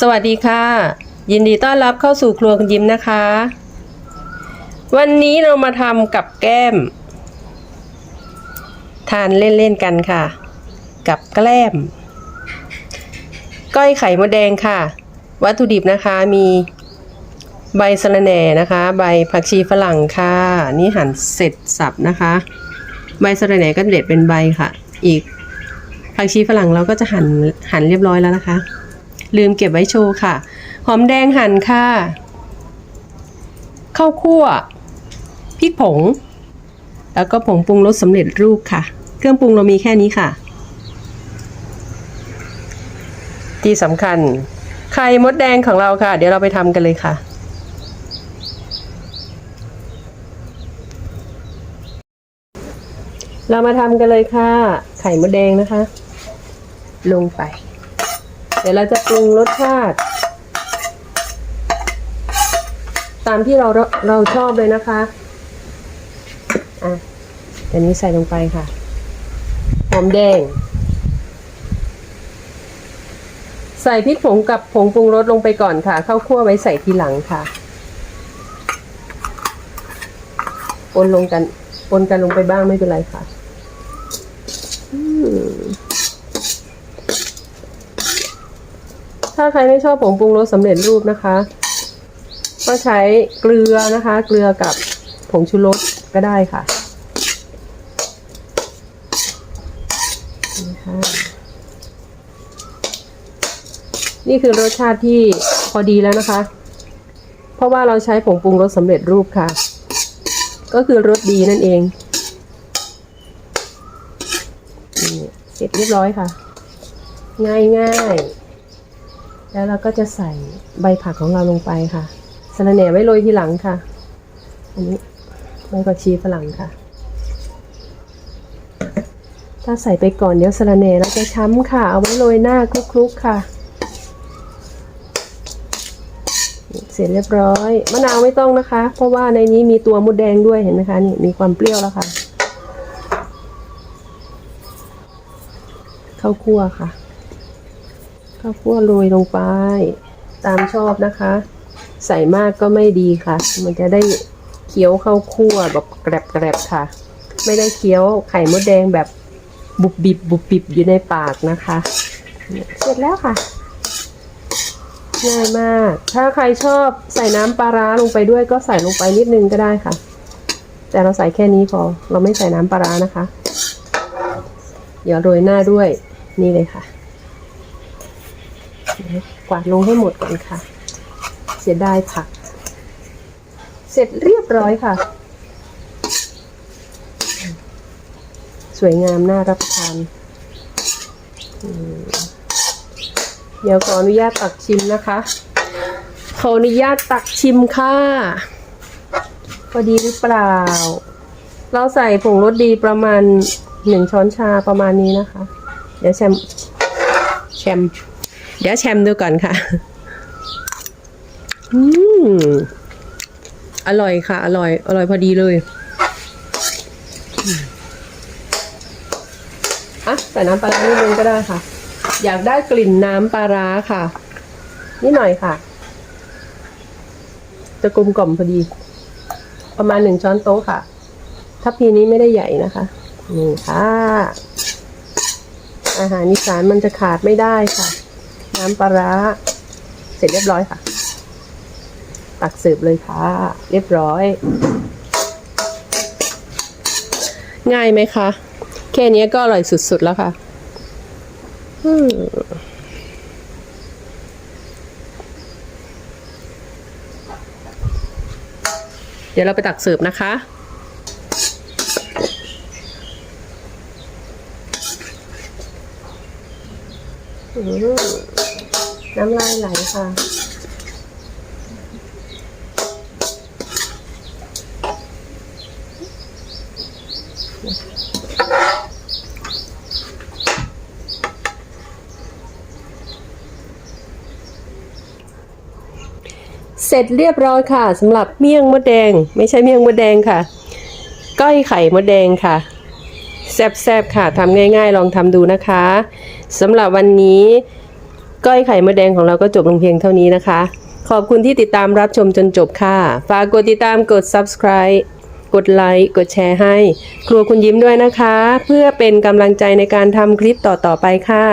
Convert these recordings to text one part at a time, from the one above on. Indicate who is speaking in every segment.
Speaker 1: สวัสดีค่ะ ยินดีต้อนรับเข้าสู่ครัวคุณยิ้มนะคะ วันนี้เรามาทำกับแก้ม ทานเล่นๆกันค่ะ กับแกล้ม ก้อยไข่มดแดงค่ะ วัตถุดิบนะคะมีใบสะระแหน่นะคะ ใบผักชีฝรั่งค่ะ นี่หั่นเสร็จสับนะคะ ใบสะระแหน่ก็เด็ดเป็นใบค่ะ อีกผักชีฝรั่งเราก็จะหั่นหั่นเรียบร้อยแล้วนะคะ ลืมเก็บไว้โชว์ค่ะ หอมแดงหั่นค่ะ ข้าวคั่ว พริกผง แล้วก็ผงปรุงรสสำเร็จรูปค่ะ เครื่องปรุงเรามีแค่นี้ค่ะ ที่สำคัญ ไข่มดแดงของเราค่ะ เดี๋ยวเราไปทำกันเลยค่ะเรามาทำกันเลยค่ะ ไข่มดแดงนะคะ ลงไป เดี๋ยวเราจะปรุงรสชาติ ตามที่เราเราชอบเลยนะคะ อะอันนี้ใส่ลงไปค่ะ หอมแดง ใส่พริกผงกับผงปรุงรสลงไปก่อนค่ะข้าวคั่วไว้ใส่ทีหลังค่ะปนลงกันปนกันลงไปบ้างไม่เป็นไรค่ะ อืม ถ้าใครไม่ชอบผงปรุงรสสำเร็จรูปนะคะ ก็ใช้เกลือนะคะ เกลือกับผงชูรสก็ได้ค่ะนี่ค่ะนี่คือรสชาติที่พอดีแล้วนะคะ เพราะว่าเราใช้ผงปรุงรสสำเร็จรูปค่ะ ก็คือรสดีนั่นเองเสร็จเรียบร้อยค่ะ ง่ายง่าย แล้วเราก็จะใส่ใบผักของเราลงไปค่ะสะระแหน่ไว้โรยทีหลังค่ะ อันนี้ใบผักชีฝรั่งค่ะ ถ้าใส่ไปก่อนเดี๋ยวสะระแหน่เราจะช้ำค่ะ เอาไว้โรยหน้าคลุกๆค่ะ เสร็จเรียบร้อยมะนาวไม่ต้องนะคะ เพราะว่าในนี้มีตัวมดแดงด้วยเห็นไหมคะนี่มีความเปรี้ยวแล้วค่ะข้าวคั่วค่ะ ข้าวคั่วโรยลงไป ตามชอบนะคะ ใส่มากก็ไม่ดีค่ะ มันจะได้เคี้ยวข้าวคั่วแบบแกรบๆค่ะ ไม่ได้เคี้ยวไข่มดแดงแบบบุบบิบบุบบิบอยู่ในปากนะคะ เสร็จแล้วค่ะง่ายมาก ถ้าใครชอบใส่น้ำปลาร้าลงไปด้วยก็ใส่ลงไปนิดนึงก็ได้ค่ะ แต่เราใส่แค่นี้พอ เราไม่ใส่น้ำปลาร้านะคะ เดี๋ยวโรยหน้าด้วยนี่เลยค่ะ วาดลงให้หมดก่อนค่ะ เสียดายผัก เสร็จเรียบร้อยค่ะ สวยงามน่ารับประทานเดี๋ยวขออนุญาตตักชิมนะคะ ขออนุญาตตักชิมค่ะพอดีหรือเปล่า เราใส่ผงรสดีประมาณหนึ่งช้อนชาประมาณนี้นะคะ เดี๋ยวแชมแชม เดี๋ยวแชมดูก่อนค่ะอืมอร่อยค่ะ อร่อย อร่อยพอดีเลยอะใส่น้ำปลาร้านิดนึงก็ได้ค่ะ อยากได้กลิ่นน้ำปลาร้าค่ะ นิดหน่อยค่ะ จะกลมกล่อมพอดี ประมาณหนึ่งช้อนโต๊ะค่ะทัพพีนี้ไม่ได้ใหญ่นะคะนี่ค่ะ อาหารอีสานมันจะขาดไม่ได้ค่ะ น้ำปลาร้าเสร็จเรียบร้อยค่ะ ตักเสิร์ฟเลยค่ะ เรียบร้อย ง่ายไหมคะ แค่นี้ก็อร่อยสุดๆแล้วค่ะเดี๋ยวเราไปตักเสิร์ฟนะคะ อืม น้ำลายไหลค่ะ เสร็จเรียบร้อยค่ะสำหรับเมี่ยงมดแดง ไม่ใช่เมี่ยงมดแดงค่ะ ก้อยไข่มดแดงค่ะแซบๆค่ะทำง่ายๆ ลองทำดูนะคะสำหรับวันนี้ ก้อยไข่มดแดงของเราก็จบลงเพียงเท่านี้นะคะ ขอบคุณที่ติดตามรับชมจนจบค่ะ ฝากกดติดตามกด subscribe กดไลค์กดแชร์ให้ ครัวคุณยิ้มด้วยนะคะ เพื่อเป็นกำลังใจในการทำคลิปต่อ ๆ ไปค่ะ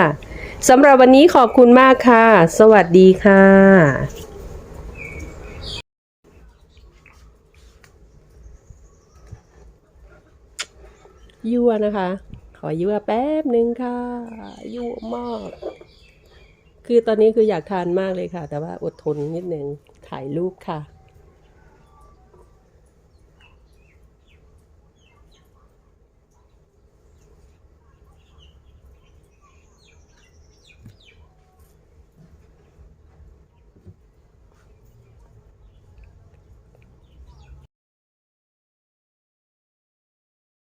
Speaker 1: สำหรับวันนี้ขอบคุณมากค่ะ สวัสดีค่ะยั่วนะคะ ขอยั่วแป๊บหนึ่งค่ะ ยั่วมาก คือตอนนี้คืออยากทานมากเลยค่ะ แต่ว่าอดทนนิดนึงถ่ายรูปค่ะ